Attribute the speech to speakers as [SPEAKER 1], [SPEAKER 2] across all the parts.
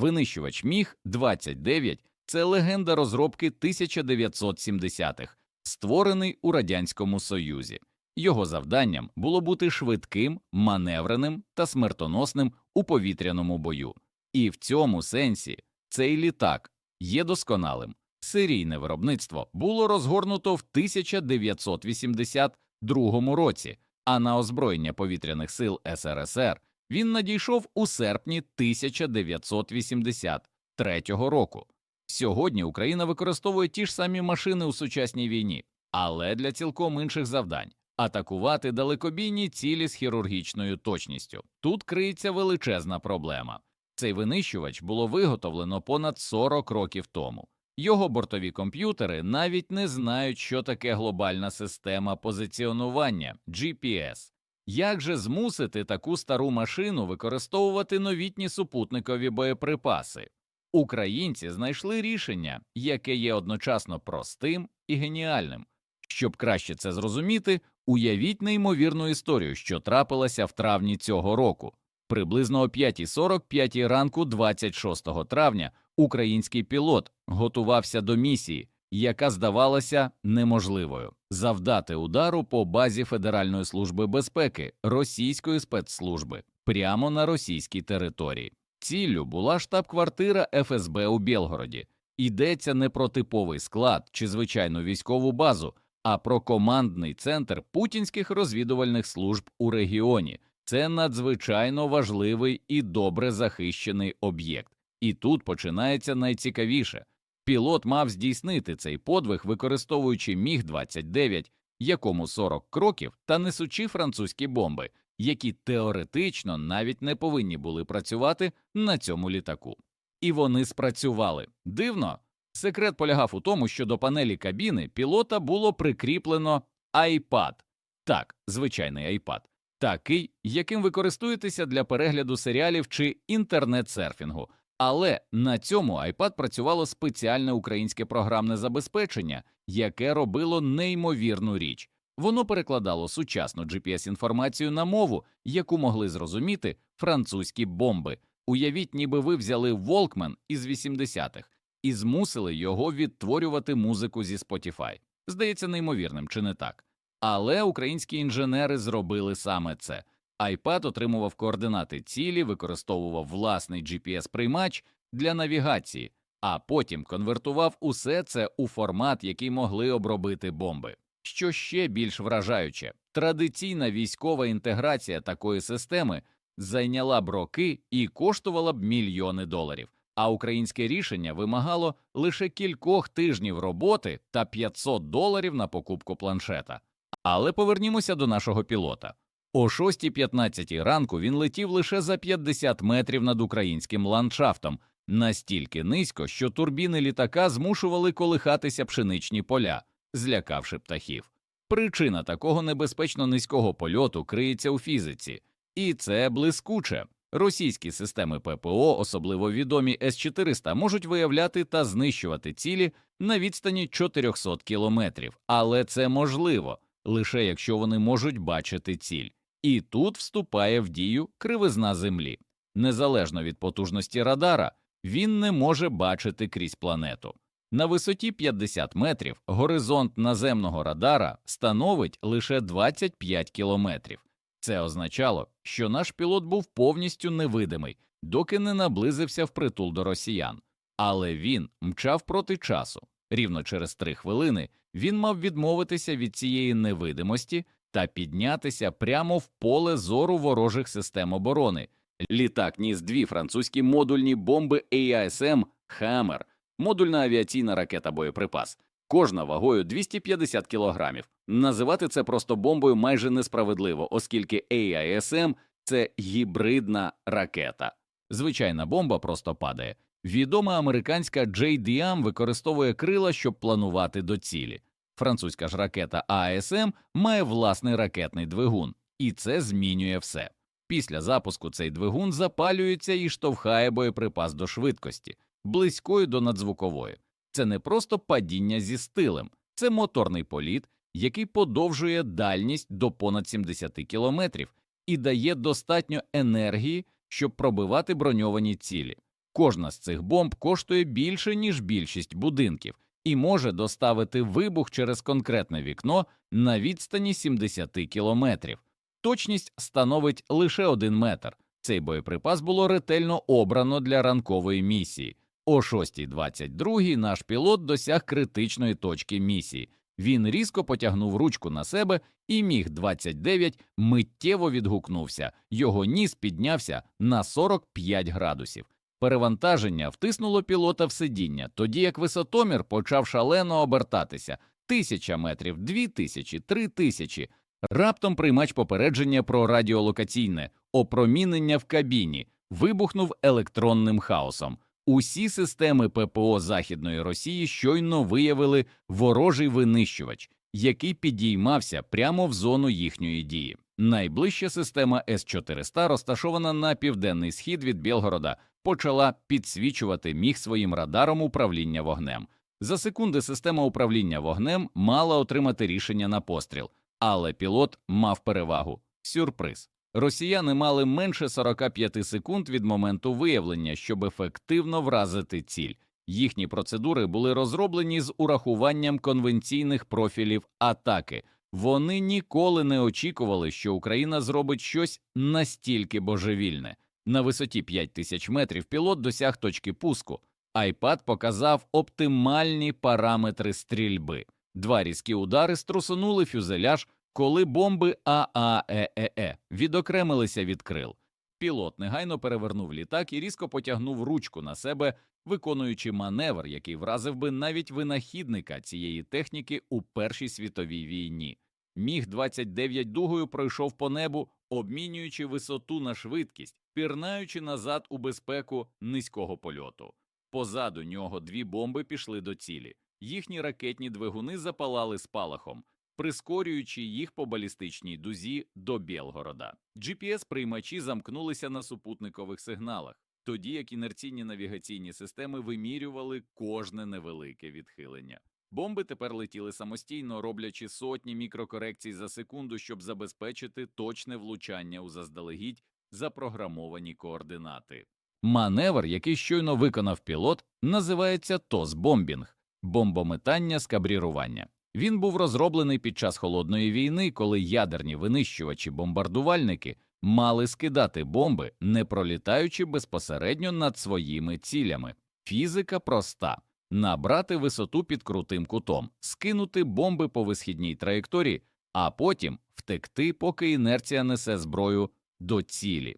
[SPEAKER 1] Винищувач Міг 29 це легенда розробки 1970-х, створений у Радянському Союзі. Його завданням було бути швидким, маневреним та смертоносним у повітряному бою. І в цьому сенсі цей літак є досконалим. Серійне виробництво було розгорнуто в 1982 році, а на озброєння повітряних сил СРСР він надійшов у серпні 1983 року. Сьогодні Україна використовує ті ж самі машини у сучасній війні, але для цілком інших завдань атакувати далекобійні цілі з хірургічною точністю. Тут криється величезна проблема. Цей винищувач було виготовлено понад 40 років тому. Його бортові комп'ютери навіть не знають, що таке глобальна система позиціонування GPS. Як же змусити таку стару машину використовувати новітні супутникові боєприпаси? Українці знайшли рішення, яке є одночасно простим і геніальним. Щоб краще це зрозуміти, уявіть неймовірну історію, що трапилася в травні цього року. Приблизно о 5.45 ранку, 26 травня, український пілот готувався до місії, яка здавалася неможливою завдати удару по базі Федеральної служби безпеки російської спецслужби прямо на російській території. Ціллю була штаб-квартира ФСБ у Білгороді. Йдеться не про типовий склад чи звичайну військову базу, а про командний центр путінських розвідувальних служб у регіоні. Це надзвичайно важливий і добре захищений об'єкт. І тут починається найцікавіше. Пілот мав здійснити цей подвиг, використовуючи міг 29 якому 40 кроків, та несучи французькі бомби, які теоретично навіть не повинні були працювати на цьому літаку. І вони спрацювали. Дивно. Секрет полягав у тому, що до панелі кабіни пілота було прикріплено iPad. Так, звичайний iPad. такий, яким ви користуєтеся для перегляду серіалів чи інтернет-серфінгу. Але на цьому iPad працювало спеціальне українське програмне забезпечення, яке робило неймовірну річ. Воно перекладало сучасну GPS-інформацію на мову, яку могли зрозуміти французькі бомби. Уявіть, ніби ви взяли Walkman із 80-х і змусили його відтворювати музику зі Spotify. Здається неймовірним, чи не так? Але українські інженери зробили саме це. iPad отримував координати цілі, використовував власний GPS-приймач для навігації, а потім конвертував усе це у формат, який могли обробити бомби. Що ще більш вражаюче, традиційна військова інтеграція такої системи зайняла б роки і коштувала б мільйони доларів, а українське рішення вимагало лише кількох тижнів роботи та 500 доларів на покупку планшета. Але повернімося до нашого пілота. О 6.15 ранку він летів лише за 50 метрів над українським ландшафтом, настільки низько, що турбіни літака змушували колихатися пшеничні поля, злякавши птахів. Причина такого небезпечно низького польоту криється у фізиці, і це блискуче. Російські системи ППО, особливо відомі С-400, можуть виявляти та знищувати цілі на відстані 400 кілометрів, але це можливо лише якщо вони можуть бачити ціль. І тут вступає в дію кривизна землі. Незалежно від потужності радара, він не може бачити крізь планету. На висоті 50 метрів горизонт наземного радара становить лише 25 кілометрів. Це означало, що наш пілот був повністю невидимий, доки не наблизився впритул до росіян. Але він мчав проти часу. Рівно через три хвилини він мав відмовитися від цієї невидимості та піднятися прямо в поле зору ворожих систем оборони. Літак ніс дві французькі модульні бомби AISM «Хаммер», модульна авіаційна ракета боєприпас, кожна вагою 250 кілограмів. Називати це просто бомбою майже несправедливо, оскільки AISM – це гібридна ракета. Звичайна бомба просто падає. Відома американська JDAM використовує крила, щоб планувати до цілі. Французька ж ракета АСМ має власний ракетний двигун, і це змінює все. Після запуску цей двигун запалюється і штовхає боєприпас до швидкості, близької до надзвукової. Це не просто падіння зі стилем, це моторний політ, який подовжує дальність до понад 70 кілометрів і дає достатньо енергії, щоб пробивати броньовані цілі. Кожна з цих бомб коштує більше, ніж більшість будинків, і може доставити вибух через конкретне вікно на відстані 70 кілометрів. Точність становить лише один метр. Цей боєприпас було ретельно обрано для ранкової місії. О 6.22 наш пілот досяг критичної точки місії. Він різко потягнув ручку на себе, і міг 29 миттєво відгукнувся. Його ніс піднявся на 45 градусів. Перевантаження втиснуло пілота в сидіння, тоді як висотомір почав шалено обертатися тисяча метрів, дві тисячі, три тисячі. Раптом приймач попередження про радіолокаційне опромінення в кабіні вибухнув електронним хаосом. Усі системи ППО Західної Росії щойно виявили ворожий винищувач, який підіймався прямо в зону їхньої дії. Найближча система С-400, розташована на південний схід від Білгорода, почала підсвічувати міг своїм радаром управління вогнем. За секунди система управління вогнем мала отримати рішення на постріл, але пілот мав перевагу. Сюрприз. Росіяни мали менше 45 секунд від моменту виявлення, щоб ефективно вразити ціль. Їхні процедури були розроблені з урахуванням конвенційних профілів атаки. Вони ніколи не очікували, що Україна зробить щось настільки божевільне. На висоті 5000 метрів пілот досяг точки пуску. Айпад показав оптимальні параметри стрільби. Два різкі удари струсунули фюзеляж, коли бомби ААЕЕ відокремилися від крил. Пілот негайно перевернув літак і різко потягнув ручку на себе, виконуючи маневр, який вразив би навіть винахідника цієї техніки у Першій світовій війні. Міг 29 дугою пройшов по небу, обмінюючи висоту на швидкість, пірнаючи назад у безпеку низького польоту. Позаду нього дві бомби пішли до цілі. Їхні ракетні двигуни запалали спалахом, прискорюючи їх по балістичній дузі до Білгорода. GPS-приймачі замкнулися на супутникових сигналах, тоді як інерційні навігаційні системи вимірювали кожне невелике відхилення. Бомби тепер летіли самостійно, роблячи сотні мікрокорекцій за секунду, щоб забезпечити точне влучання у заздалегідь запрограмовані координати. Маневр, який щойно виконав пілот, називається тос-бомбінг – бомбометання з кабрірування. Він був розроблений під час холодної війни, коли ядерні винищувачі-бомбардувальники мали скидати бомби, не пролітаючи безпосередньо над своїми цілями. Фізика проста набрати висоту під крутим кутом, скинути бомби по висхідній траєкторії, а потім втекти, поки інерція несе зброю до цілі.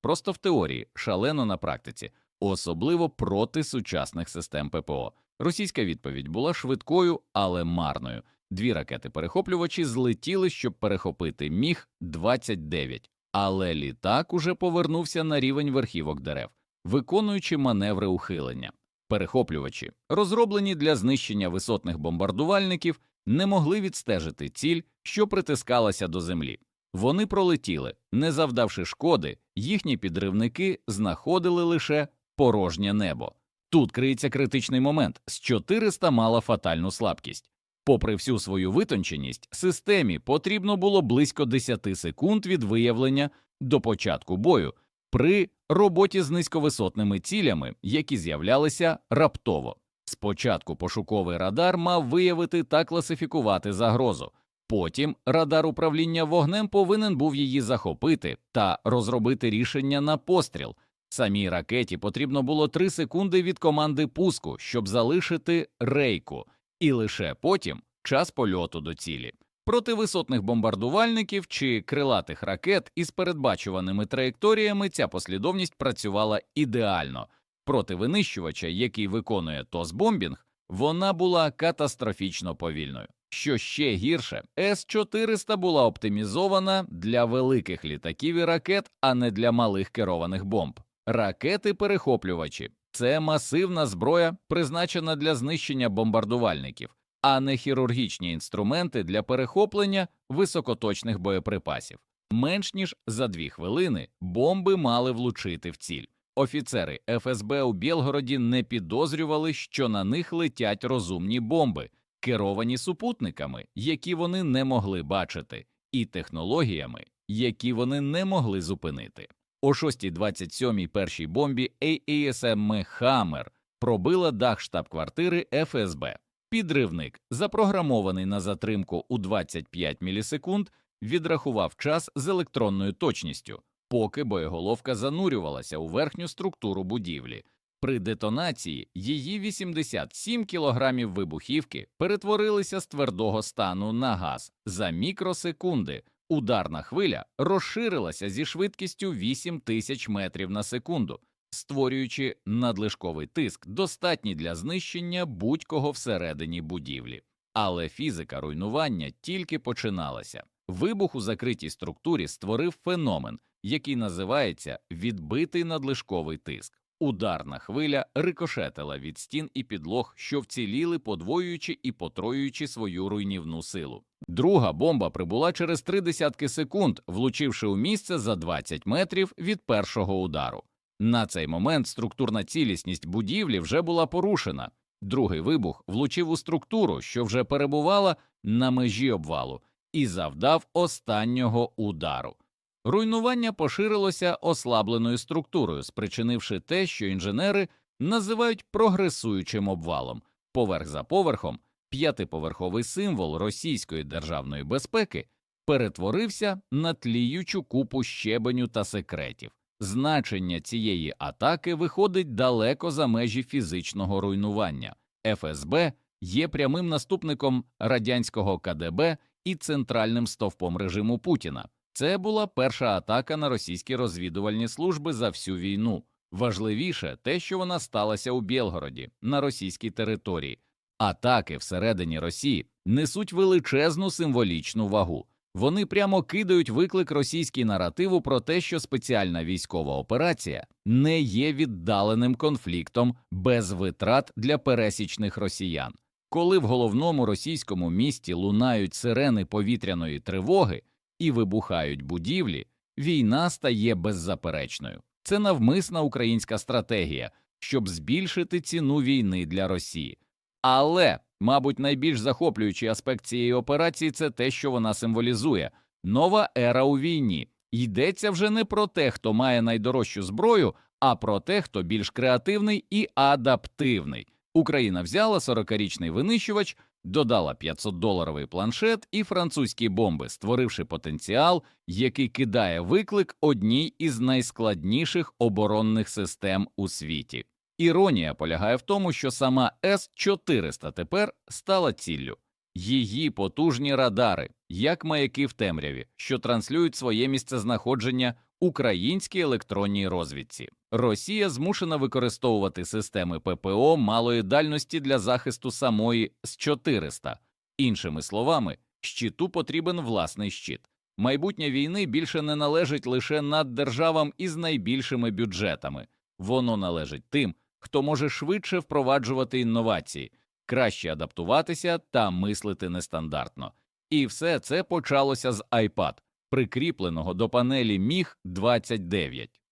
[SPEAKER 1] Просто в теорії, шалено на практиці, особливо проти сучасних систем ППО. Російська відповідь була швидкою, але марною. Дві ракети-перехоплювачі злетіли, щоб перехопити міг 29 але літак уже повернувся на рівень верхівок дерев, виконуючи маневри ухилення. Перехоплювачі, розроблені для знищення висотних бомбардувальників, не могли відстежити ціль, що притискалася до землі. Вони пролетіли, не завдавши шкоди, їхні підривники знаходили лише порожнє небо. Тут криється критичний момент з 400 мала фатальну слабкість. Попри всю свою витонченість, системі потрібно було близько 10 секунд від виявлення до початку бою при роботі з низьковисотними цілями, які з'являлися раптово. Спочатку пошуковий радар мав виявити та класифікувати загрозу. Потім радар управління вогнем повинен був її захопити та розробити рішення на постріл. Самій ракеті потрібно було 3 секунди від команди пуску, щоб залишити рейку, і лише потім час польоту до цілі. Проти висотних бомбардувальників чи крилатих ракет із передбачуваними траєкторіями ця послідовність працювала ідеально. Проти винищувача, який виконує тос-бомбінг, вона була катастрофічно повільною. Що ще гірше, С-400 була оптимізована для великих літаків і ракет, а не для малих керованих бомб. Ракети-перехоплювачі це масивна зброя, призначена для знищення бомбардувальників, а не хірургічні інструменти для перехоплення високоточних боєприпасів. Менш ніж за дві хвилини бомби мали влучити в ціль. Офіцери ФСБ у Білгороді не підозрювали, що на них летять розумні бомби, керовані супутниками, які вони не могли бачити, і технологіями, які вони не могли зупинити. О 6.27 першій бомбі AASM «Хаммер» пробила дах штаб-квартири ФСБ. Підривник, запрограмований на затримку у 25 мілісекунд, відрахував час з електронною точністю, поки боєголовка занурювалася у верхню структуру будівлі. При детонації її 87 кілограмів вибухівки перетворилися з твердого стану на газ за мікросекунди. Ударна хвиля розширилася зі швидкістю 8 тисяч метрів на секунду, створюючи надлишковий тиск, достатній для знищення будь-кого всередині будівлі. Але фізика руйнування тільки починалася. Вибух у закритій структурі створив феномен, який називається відбитий надлишковий тиск. Ударна хвиля рикошетила від стін і підлог, що вціліли, подвоюючи і потроюючи свою руйнівну силу. Друга бомба прибула через три десятки секунд, влучивши у місце за 20 метрів від першого удару. На цей момент структурна цілісність будівлі вже була порушена. Другий вибух влучив у структуру, що вже перебувала на межі обвалу, і завдав останнього удару. Руйнування поширилося ослабленою структурою, спричинивши те, що інженери називають прогресуючим обвалом. Поверх за поверхом п'ятиповерховий символ російської державної безпеки перетворився на тліючу купу щебеню та секретів. Значення цієї атаки виходить далеко за межі фізичного руйнування. ФСБ є прямим наступником радянського КДБ і центральним стовпом режиму Путіна. Це була перша атака на російські розвідувальні служби за всю війну. Важливіше те, що вона сталася у Білгороді на російській території. Атаки всередині Росії несуть величезну символічну вагу. Вони прямо кидають виклик російській наративу про те, що спеціальна військова операція не є віддаленим конфліктом без витрат для пересічних росіян. Коли в головному російському місті лунають сирени повітряної тривоги і вибухають будівлі, війна стає беззаперечною. Це навмисна українська стратегія, щоб збільшити ціну війни для Росії. Але, мабуть, найбільш захоплюючий аспект цієї операції це те, що вона символізує нова ера у війні. Йдеться вже не про те, хто має найдорожчу зброю, а про те, хто більш креативний і адаптивний. Україна взяла 40-річний винищувач, додала 500-доларовий планшет і французькі бомби, створивши потенціал, який кидає виклик одній із найскладніших оборонних систем у світі. Іронія полягає в тому, що сама С-400 тепер стала ціллю. Її потужні радари, як маяки в темряві, що транслюють своє місцезнаходження українській електронній розвідці. Росія змушена використовувати системи ППО малої дальності для захисту самої С-400. Іншими словами, щиту потрібен власний щит. Майбутнє війни більше не належить лише наддержавам із найбільшими бюджетами, воно належить тим, хто може швидше впроваджувати інновації, краще адаптуватися та мислити нестандартно. І все це почалося з iPad, прикріпленого до панелі Міг 29